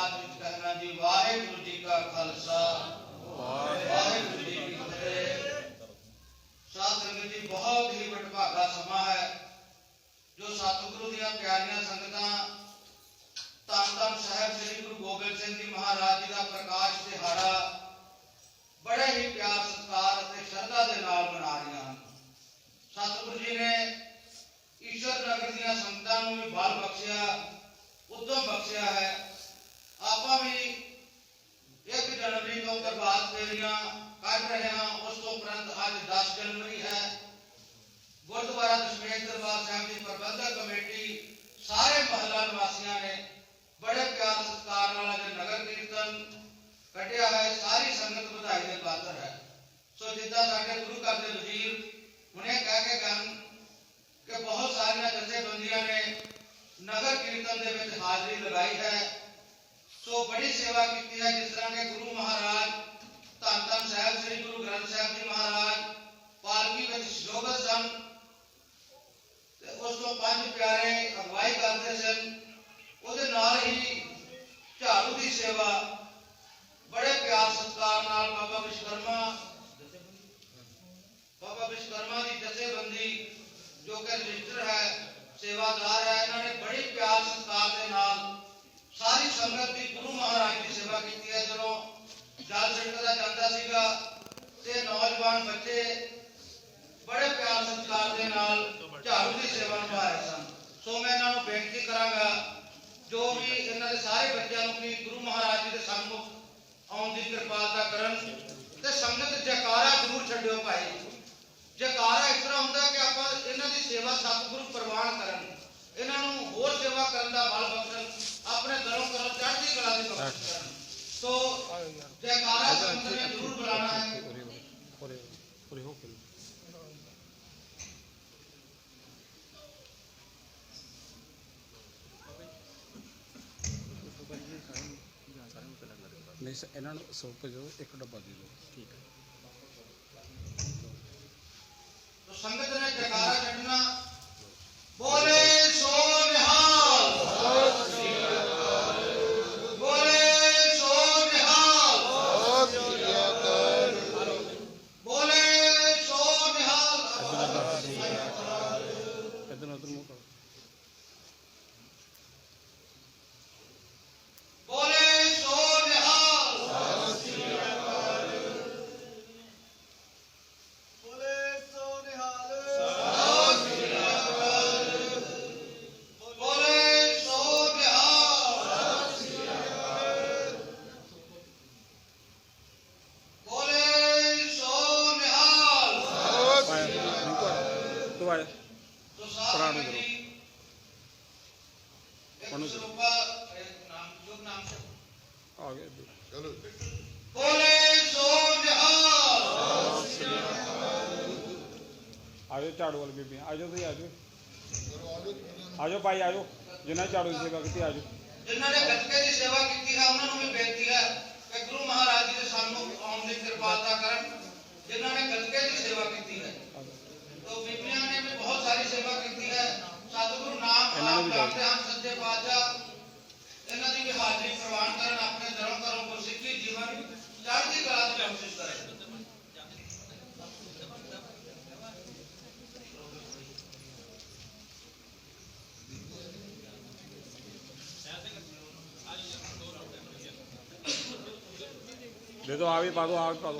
ਬਾਅਦ ਵਿੱਚ ਕਹਿਣਾ ਜੀ, ਵਾਹਿਗੁਰੂ ਜੀ ਕਾ ਖਾਲਸਾ। ਵਾਹਿਗੁਰੂ ਜੀ ਕੀ ਫਤਿਹ। ਸਾਧ ਸੰਗਤ ਜੀ, ਬਹੁਤ ਹੀ ਵਡਭਾਗਾ ਸਮਾਂ ਹੈ, ਜੋ ਸਤਿਗੁਰੂ ਦੀਆਂ ਪਿਆਰੀਆਂ ਸੰਗਤਾਂ ਧੰਨ ਧੰਨ ਸਾਹਿਬ ਸ੍ਰੀ ਗੁਰੂ ਗੋਬਿੰਦ ਸਿੰਘ ਜੀ ਮਹਾਰਾਜ ਜੀ ਦਾ ਪ੍ਰਕਾਸ਼ ਦਿਹਾੜਾ ਬੜੇ ਹੀ ਪਿਆਰ, ਸਤਿਕਾਰ ਅਤੇ ਸ਼ਰਧਾ ਦੇ ਨਾਲ ਮਨਾ ਰਹੀਆਂ ਹਨ। ਸਤਿਗੁਰੂ ਜੀ ਨੇ ਈਸ਼ਵਰ ਨਗਰ ਦੀਆਂ ਸੰਗਤਾਂ ਨੂੰ ਵੀ ਬਲ ਬਖਸ਼ਿਆ ਉਦਮ ਬਖਸ਼ਿਆ ਹੈ। ਆਪਾਂ ਵੀ ਇੱਕ ਜਨਵਰੀ ਤੋਂ ਪ੍ਰਭਾਤ ਫੇਰੀਆਂ ਕੱਢ ਰਹੇ ਹਾਂ। ਉਸ ਤੋਂ ਉਪਰੰਤ ਅੱਜ 10 ਜਨਵਰੀ ਹੈ। ਗੁਰਦੁਆਰਾ ਦਸ਼ਮੇਸ਼ ਦਰਬਾਰ ਸਾਹਿਬ ਦੀ ਪ੍ਰਬੰਧਕ ਕਮੇਟੀ ਸਾਰੇ ਮਹੱਲਾ ਨਿਵਾਸੀਆਂ ਨੇ ਬੜੇ ਪਿਆਰ ਸਤਿਕਾਰ ਨਾਲ ਅੱਜ ਨਗਰ ਕੀਰਤਨ ਕੱਢਿਆ ਹੈ। ਸਾਰੀ ਸੰਗਤ ਵਧਾਈ ਦੇ ਪਾਤਰ ਹੈ। ਸੋ ਜਿੱਦਾਂ ਸਾਡੇ ਗੁਰੂ ਘਰ ਦੇ ਵਜ਼ੀਰ ਹੁਣੇ ਕਹਿ ਕੇ ਗਏ ਕਿ ਬਹੁਤ ਸਾਰੀਆਂ ਜਥੇਬੰਦੀਆਂ ਨੇ ਨਗਰ ਕੀਰਤਨ ਦੇ ਵਿੱਚ ਹਾਜ਼ਰੀ ਲਗਾਈ ਹੈ। ਸੋ ਬੜੀ ਸੇਵਾ ਕੀਤੀ ਹੈ ਜਿਸ ਤਰ੍ਹਾਂ ਕਿ ਗੁਰੂ ਮਹਾਰਾਜ ਧੰਨ ਧੰਨ ਸਾਹਿਬ ਸ੍ਰੀ ਗੁਰੂ ਗ੍ਰੰਥ ਸਾਹਿਬ ਜੀ ਮਹਾਰਾਜ ਪਾਲਕੀ ਵਿੱਚ ਸ਼ੋਭਤ ਸਨ ਤੇ ਉਸ ਤੋਂ ਪੰਜ ਪਿਆਰੇ ਅਗਵਾਈ ਕਰਦੇ ਸਨ ਉਹਦੇ ਨਾਲ ਹੀ ਝਾੜੂ ਦੀ ਸੇਵਾ ਬੜੇ ਪਿਆਰ ਸਤਿਕਾਰ ਨਾਲ ਬਾਬਾ ਵਿਸ਼ਵਕਰਮਾ ਬਾਬਾ ਵਿਸ਼ਵਕਰਮਾ ਦੀ ਜਥੇਬੰਦੀ ਜੋ ਕਿ ਰਜਿਸਟਰ ਹੈ ਸੇਵਾਦਾਰ ਹੈ ਇਹਨਾਂ ਨੇ ਬੜੀ ਪਿਆਰ ਸਤਿਕਾਰ ਦੇ ਨਾਲ ਸਾਰੀ ਸੰਗਤ ਦੀ ਗੁਰੂ ਮਹਾਰਾਜ ਦੀ ਸੇਵਾ ਕੀਤੀ ਹੈ। ਜਦੋਂ ਜਲ ਛਿੜਕਦਾ ਜਾਂਦਾ ਸੀਗਾ ਤੇ ਨੌਜਵਾਨ ਬੱਚੇ ਬੜੇ ਪਿਆਰ ਸਤਿਕਾਰ ਦੇ ਨਾਲ ਝਾੜੂ ਦੀ ਸੇਵਾ ਨਿਭਾ ਰਹੇ ਸਨ। ਸੋ ਮੈਂ ਇਹਨਾਂ ਨੂੰ ਬੇਨਤੀ ਕਰਾਂਗਾ, ਜੋ ਵੀ ਇਹਨਾਂ ਦੇ ਸਾਰੇ ਬੱਚਿਆਂ ਨੂੰ ਵੀ ਗੁਰੂ ਮਹਾਰਾਜ ਜੀ ਦੇ ਸਾਹਮਣੇ ਆਉਣ ਦੀ ਕਿਰਪਾਲਤਾ ਕਰਨ ਤੇ ਸੰਗਤ ਜਕਾਰਾ ਜ਼ਰੂਰ ਛੱਡਿਓ ਭਾਈ। ਜਕਾਰਾ ਇਸ ਤਰ੍ਹਾਂ ਹੁੰਦਾ ਕਿ ਆਪਾਂ ਇਹਨਾਂ ਦੀ ਸੇਵਾ ਸਤਿਗੁਰੂ ਪ੍ਰਵਾਨ ਕਰਨ। ਇਹਨਾਂ ਨੂੰ ਹੋਰ ਸੇਵਾ ਕਰਨ ਦਾ ਬਲ ਬਖਸ਼ਣ। ਆਪਣੇ ਦਰੋਂ ਕਰੋ ਚੜ੍ਹਦੀ ਕਲਾ ਦੀ ਬਖਸ਼ ਕਰਨ। ਸੋ ਜੈਕਾਰਾ ਸੰਗਤ ਨੇ ਜ਼ਰੂਰ ਬੁਲਾਣਾ ਹੈ। ਉਰੇ ਹੋ ਕੇ ਨਹੀਂ ਸਰ ਇਹਨਾਂ ਨੂੰ ਸੌਂਪ ਜੋ ਇੱਕ ਡੱਬਾ ਦੇ ਦਿਓ। ਠੀਕ ਹੈ ਤੋ ਸੰਗਤ ਨੇ ਜੈਕਾਰਾ ਛੱਡਣਾ ਬੋਲੇ ਸੋ ਨਿਹਾਲ ਬੋਲੇ ਸੋ ਨਿਹਾਲ ਬੋਲੇ ਸੋ ਨਿਹਾਲ ਇਧਰ ਉਧਰ ਮੂੰਹ ਕਰੋ ਬੋਲੇ ਸੋ ਨਿਹਾਲ ਬੋਲੇ ਸੋ ਨਿਹਾਲ ਬੋਲੇ ਸੋ ਨਿਹਾਲ ਬੋਲੇ ਸੋ ਨਿਹਾਲ ਪਾਇਆ ਰਿੰਕੂ ਆ ਜਾ। ਜਾ। ਸਾਧ ਪ੍ਰਾਣ ਕਰੋ। ਜੀ, ਨਾਮ ਸੇ ਆ ਗਏ ਇੱਧਰ। ਬੋਲੇ ਸੋ ਨਿਹਾਲ ਆ ਜਾਓ ਝਾੜੂ ਵਾਲੀ ਬੀਬੀਆਂ ਆ ਜਾਓ ਤੁਸੀਂ ਆ ਜਾਓ ਆ ਜਾਓ ਭਾਈ ਆ ਜਾਓ ਜਿਨ੍ਹਾਂ ਝਾੜੂ ਦੀ ਸੇਵਾ ਕੀਤੀ ਆ ਜਾਓ ਜਿਨ੍ਹਾਂ ਨੇ ਗੱਤਕੇ ਦੀ ਸੇਵਾ ਕੀਤੀ ਹੈ ਉਹਨਾਂ ਨੂੰ ਵੀ ਬੇਨਤੀ ਹੈ ਕਿ ਗੁਰੂ ਮਹਾਰਾਜ ਜੀ ਦੇ ਸਾਹਮਣੇ ਆਉਣ ਦੀ ਕਿਰਪਾਲਤਾ ਕਰਨ ਜਿਨ੍ਹਾਂ ਨੇ ਗੱਤਕੇ ਦੀ ਸੇਵਾ ਕੀਤੀ ਹੈ ਆ ਜਾਓ। ਤੋ ਬੀਬੀਆਂ ਨੇ ਵੀ ਬਹੁਤ ਸਾਰੀ ਸੇਵਾ ਕੀਤੀ ਹੈ ਸਤਿਗੁਰੂ ਨਾਮ ਇਹਨਾਂ ਨੂੰ ਆਪ ਵੀ ਜਾਣਦੇ ਹਨ ਸੱਚੇ ਪਾਤਸ਼ਾਹ ਇਹਨਾਂ ਦੀ ਵੀ ਹਾਜ਼ਰੀ ਪ੍ਰਵਾਨ ਕਰਨ ਆਪਣੇ ਧਰਮ ਕਰੋ ਗੁਰਸਿੱਖੀ ਜੀਵਨ ਚੜ੍ਹਦੀ ਕਲਾ ਦੀ ਕੋਸ਼ਿਸ਼ ਕਰੇ ਦੇ ਦਿਓ ਆ ਵੀ ਪਾ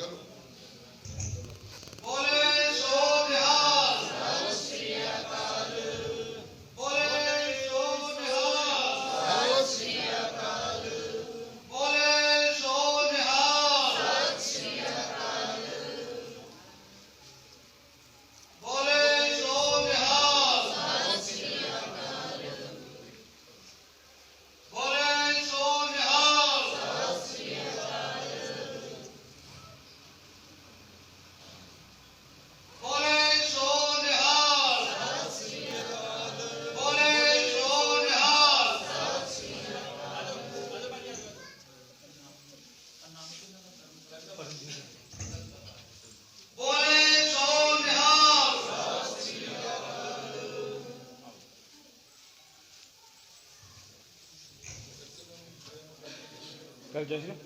ਕਰ ਜਸ਼ਨ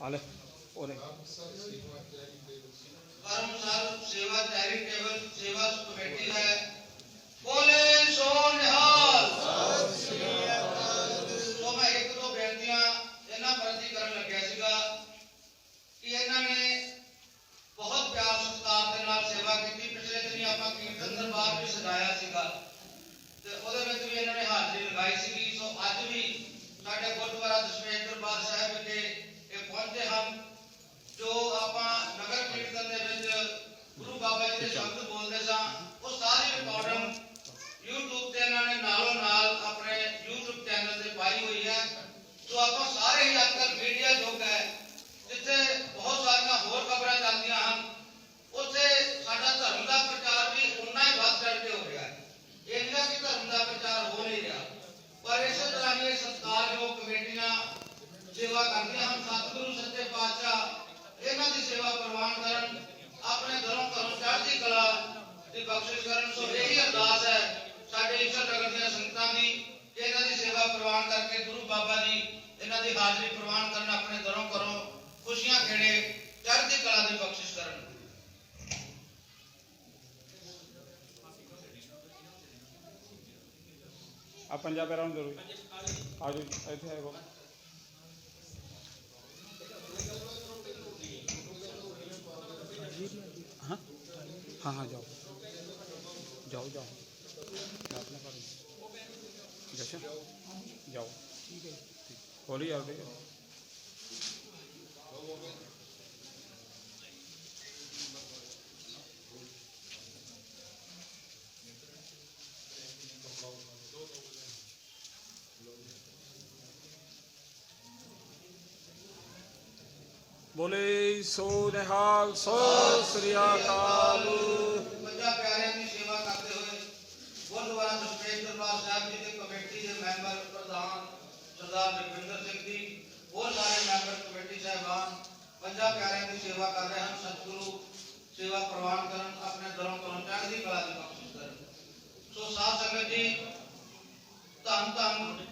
Ale, ore. आप पंजाब अराउंड ज़रूर आज ऐसे है वो हाँ? हाँ हाँ जाओ जाओ जाओ जाओ ठीक है होली आ गई ਬੋਲੇ ਸੋ ਨਿਹਾਲ, ਸੋ ਸ੍ਰੀ ਅਕਾਲ। ਪੰਜਾ ਪਿਆਰਿਆਂ ਦੀ ਸੇਵਾ ਕਰਦੇ ਹੋਏ ਗੁਰਦੁਆਰਾ ਦਸ਼ਮੇਸ਼ ਦਰਬਾਰ ਸਾਹਿਬ ਜੀ ਦੇ ਕਮੇਟੀ ਦੇ ਮੈਂਬਰ, ਪ੍ਰਧਾਨ ਸਰਦਾਰ ਨਰਿੰਦਰ ਸਿੰਘ ਜੀ, ਹੋਰ ਸਾਰੇ ਮੈਂਬਰ ਕਮੇਟੀ ਸਹਿਬਾਨ ਪੰਜਾ ਪਿਆਰਿਆਂ ਦੀ ਸੇਵਾ ਕਰ ਰਹੇ ਹਨ, ਸਤਿਗੁਰੂ ਸੇਵਾ ਪ੍ਰਵਾਨ ਕਰਨ, ਆਪਣੇ ਦਰੋਂ ਤੋਂ ਚੜ੍ਹਦੀ ਕਲਾ ਦੀ ਬਖਸ਼ਿਸ਼ ਕਰਨ। ਸੋ ਸਾਧ ਸੰਗਤ ਜੀ, ਧੰਨ ਧੰਨ